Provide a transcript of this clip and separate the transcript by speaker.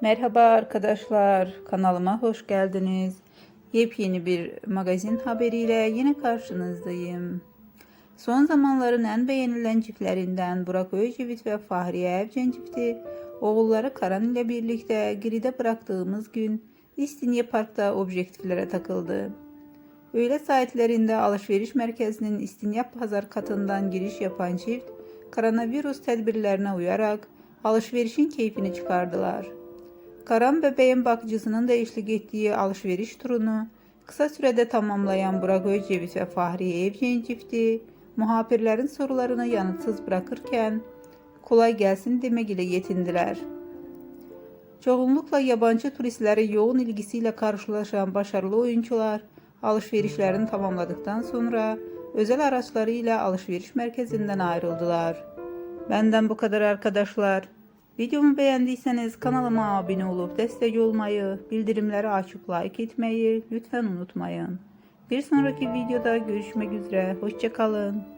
Speaker 1: Merhaba arkadaşlar, kanalıma hoş geldiniz. Yepyeni bir magazin haberiyle yine karşınızdayım. Son zamanların en beğenilen çiftlerinden Burak Özçivit ve Fahriye Evcen çifti, oğulları Karan ile birlikte geride bıraktığımız gün İstinye Park'ta objektiflere takıldı. Öğle saatlerinde alışveriş merkezinin İstinye Pazar katından giriş yapan çift, koronavirüs tedbirlerine uyarak alışverişin keyfini çıkardılar. Karan bebeğin bakıcısının da eşlik ettiği alışveriş turunu kısa sürede tamamlayan Burak Özceviz ve Fahriye Evcen çifti, muhabirlerin sorularını yanıtsız bırakırken kolay gelsin demek ile yetindiler. Çoğunlukla yabancı turistleri yoğun ilgisiyle karşılaşan başarılı oyuncular alışverişlerini tamamladıktan sonra özel araçlarıyla alışveriş merkezinden ayrıldılar. Benden bu kadar arkadaşlar. Videomu beğendiyseniz kanalıma abone olup destek olmayı, bildirimleri açıp like etmeyi lütfen unutmayın. Bir sonraki videoda görüşmek üzere. Hoşçakalın.